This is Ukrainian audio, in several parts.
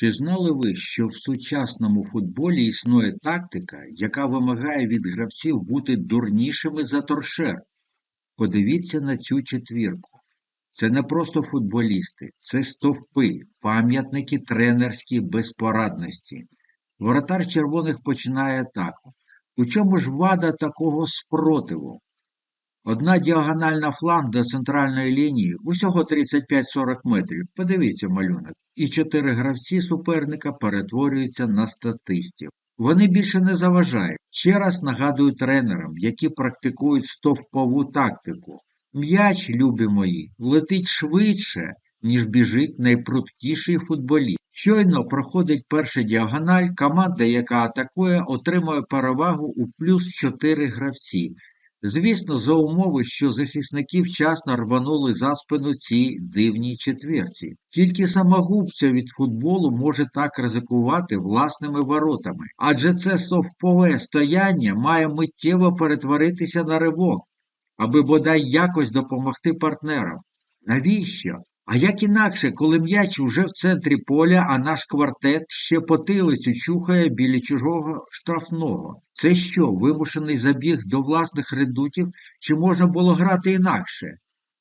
Чи знали ви, що в сучасному футболі існує тактика, яка вимагає від гравців бути дурнішими за торшер? Подивіться на цю четвірку. Це не просто футболісти, це стовпи, пам'ятники тренерській безпорадності. Воротар червоних починає атаку. У чому ж вада такого спротиву? Одна діагональна фланг до центральної лінії, усього 35-40 метрів, подивіться малюнок, і чотири гравці суперника перетворюються на статистів. Вони більше не заважають. Ще раз нагадую тренерам, які практикують стовпову тактику. М'яч, любі мої, летить швидше, ніж біжить найпруткіший футболіст. Щойно проходить перша діагональ, команда, яка атакує, отримує перевагу у плюс 4 гравці. Звісно, за умови, що захисники вчасно рванули за спину цій дивній четвірці. Тільки самогубця від футболу може так ризикувати власними воротами, адже це совпове стояння має миттєво перетворитися на ривок, аби бодай якось допомогти партнерам. Навіщо? А як інакше, коли м'яч уже в центрі поля, а наш квартет ще потилицю чухає біля чужого штрафного. Це що, вимушений забіг до власних редутів, чи можна було грати інакше?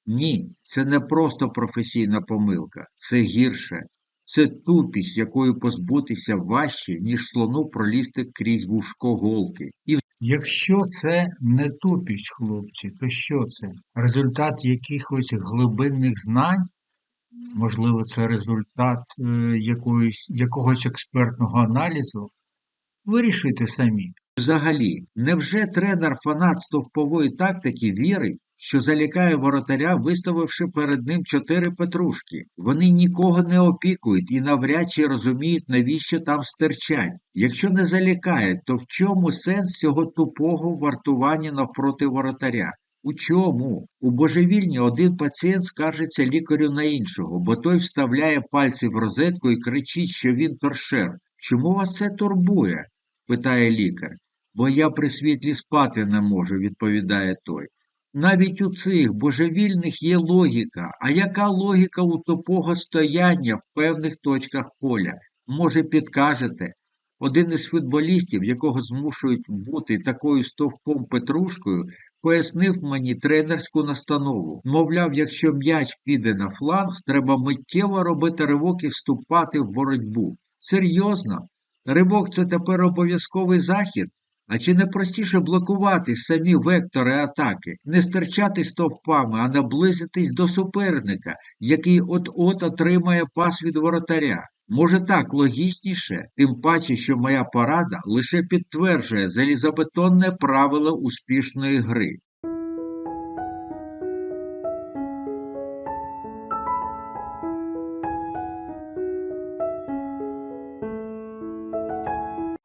Ні, це не просто професійна помилка, це гірше. Це тупість, якою позбутися важче, ніж слону пролізти крізь вушко голки. І Якщо це не тупість, хлопці, то що це? Результат якихось глибинних знань? Можливо, це результат е, якоїсь, якогось експертного аналізу? Вирішуйте самі. Взагалі, невже тренер фанат стовпової тактики вірить, що залякає воротаря, виставивши перед ним чотири петрушки? Вони нікого не опікують і навряд чи розуміють, навіщо там стирчать. Якщо не залякає, то в чому сенс цього тупого вартування навпроти воротаря? У чому? У божевільні один пацієнт скаржиться лікарю на іншого, бо той вставляє пальці в розетку і кричить, що він торшер. Чому вас це турбує? питає лікар. Бо я при світлі спати не можу, відповідає той. Навіть у цих божевільних є логіка. А яка логіка у тупого стояння в певних точках поля? Може, підкажете? Один із футболістів, якого змушують бути такою стовпом Петрушкою, пояснив мені тренерську настанову. Мовляв, якщо м'яч піде на фланг, треба миттєво робити ривок і вступати в боротьбу. Серйозно? Ривок це тепер обов'язковий захід? А чи не простіше блокувати самі вектори атаки, не стирчати стовпами, а наблизитись до суперника, який от-от отримає пас від воротаря? Може так логічніше, тим паче, що моя порада лише підтверджує залізобетонне правило успішної гри.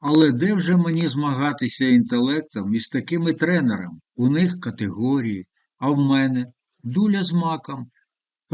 Але де вже мені змагатися інтелектом із такими тренерами? У них категорії, а в мене дуля з маком.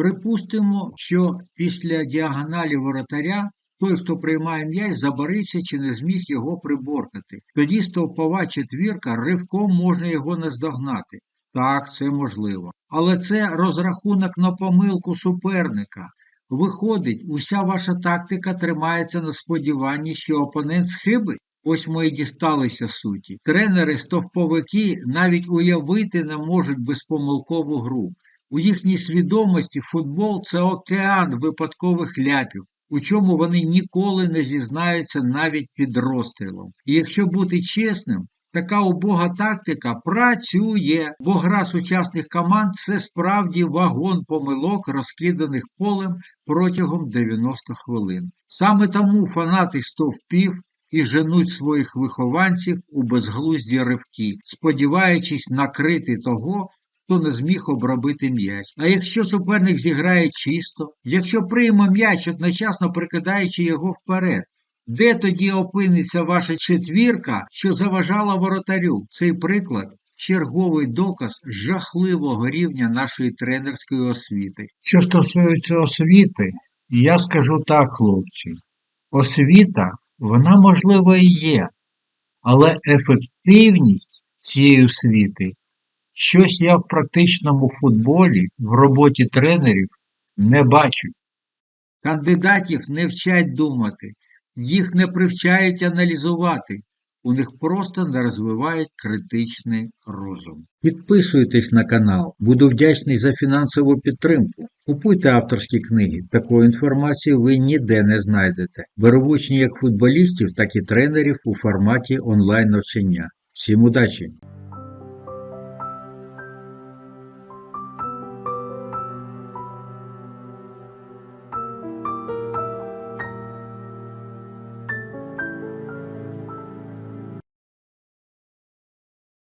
Припустимо, що після діагоналі воротаря той, хто приймає м'яч, забарився чи не зміг його приборкати. Тоді стовпова четвірка ривком можна його наздогнати. Так, це можливо. Але це розрахунок на помилку суперника. Виходить, уся ваша тактика тримається на сподіванні, що опонент схибить? Ось ми і дісталися суті. Тренери-стовповики навіть уявити не можуть безпомилкову гру. У їхній свідомості футбол це океан випадкових ляпів, у чому вони ніколи не зізнаються навіть під розстрілом. І якщо бути чесним, така убога тактика працює, бо гра сучасних команд це справді вагон помилок, розкиданих полем протягом 90 хвилин. Саме тому фанати стовпів і женуть своїх вихованців у безглузді ривки, сподіваючись накрити того, хто не зміг обробити м'яч. А якщо суперник зіграє чисто, якщо прийме м'яч, одночасно прикидаючи його вперед, де тоді опиниться ваша четвірка, що заважала воротарю? Цей приклад черговий доказ жахливого рівня нашої тренерської освіти. Що стосується освіти, я скажу так, хлопці. Освіта, вона можливо і є, але ефективність цієї освіти щось я в практичному футболі, в роботі тренерів не бачу. Кандидатів не вчать думати, їх не привчають аналізувати, у них просто не розвивають критичний розум. Підписуйтесь на канал, буду вдячний за фінансову підтримку. Купуйте авторські книги, такої інформації ви ніде не знайдете. Беру учні як футболістів, так і тренерів у форматі онлайн навчання. Всім удачі!